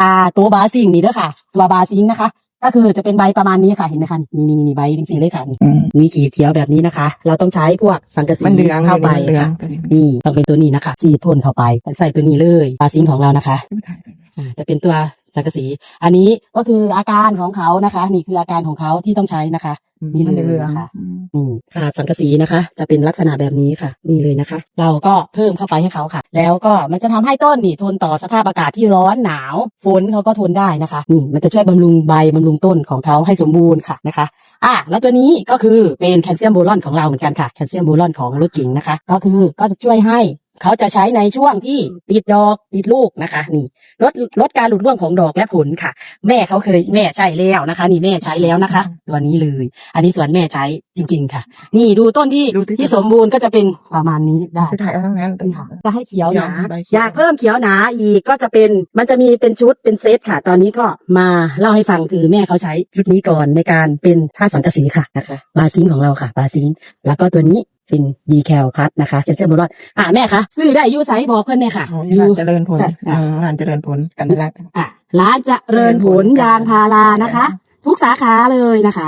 อ่าตัวบาซิงนี่เด้อค่ะตัวบาซิงนะคะ ก็คือจะเป็นใบประมาณนี้ค่ะเห็นไหมคะนี่นี่นี่ใบจริงๆเลยค่ะนี่อืม มีขีดเขียวแบบนี้นะคะ เราต้องใช้พวกสังกะสีมันเหลืองเข้าไปเหลืองค่ะตัวนี้นี่ต้องเป็นตัวนี้นะคะฉีดพ่นเข้าไปใส่ตัวนี้เลยบาซิงของเรานะคะ ไม่ถ่ายกันอ่าจะเป็นตัว สังกะสี อันนี้ก็คืออาการของเขานะคะ นี่คืออาการของเขาที่ต้องใช้นะคะ นี่เลยมันเหลืองค่ะอืมนี่ขนาดสังกะสีนะคะ จะเป็นลักษณะแบบนี้ค่ะ นี่เลยนะคะ เราก็เพิ่มเข้าไปให้เขาค่ะ แล้วก็มันจะทำให้ต้นนี่ทนต่อสภาพอากาศที่ร้อนหนาวฝนเขาก็ทนได้นะคะ นี่มันจะช่วยบำรุงใบบำรุงต้นของเขาให้สมบูรณ์ค่ะนะคะอะแล้วตัวนี้ก็คือเป็นแคลเซียมโบรอนของเราเหมือนกันค่ะแคลเซียมโบรอนของรถกิ่งนะคะ ก็คือก็จะช่วยให้ เขาจะใช้ในช่วงที่ติดดอกติดลูกนะคะ นี่ลดลดการหลุดร่วงของดอกและผลค่ะ แม่เขาเคยแม่ใช้แล้วนะคะ นี่แม่ใช้แล้วนะคะ ตัวนี้เลย อันนี้ส่วนแม่ใช้จริง ๆ ค่ะ นี่ดูต้นที่ดูที่ที่สมบูรณ์ก็จะเป็นประมาณนี้ได้ไม่ถ่ายเอาทั้งนั้นนี่ค่ะก็ให้เขียวหนาเขียวใบเขียวอยากเพิ่มเขียวหนาอีกก็จะเป็นมันจะมีเป็นชุดเป็นเซตค่ะ ตอนนี้ก็มาเล่าให้ฟังคือแม่เขาใช้ชุดนี้ก่อนในการเป็นท่าสังกะสีค่ะนะคะบาซิงค์ของเราค่ะบาซิงค์แล้วก็ตัวนี้ เป็นบีแคลคัตนะคะแคลเซียมโบรอนอ่าแม่คะซื้อได้อยูไซบอกเพื่อนเนี่ยค่ะอ๋ออร้ายู่นเจริญผลค่ะอ่าร้านเจริญผลกันรักอะร้านเจะเริญผลยางพารานะคะ ทุกสาขาเลยนะคะ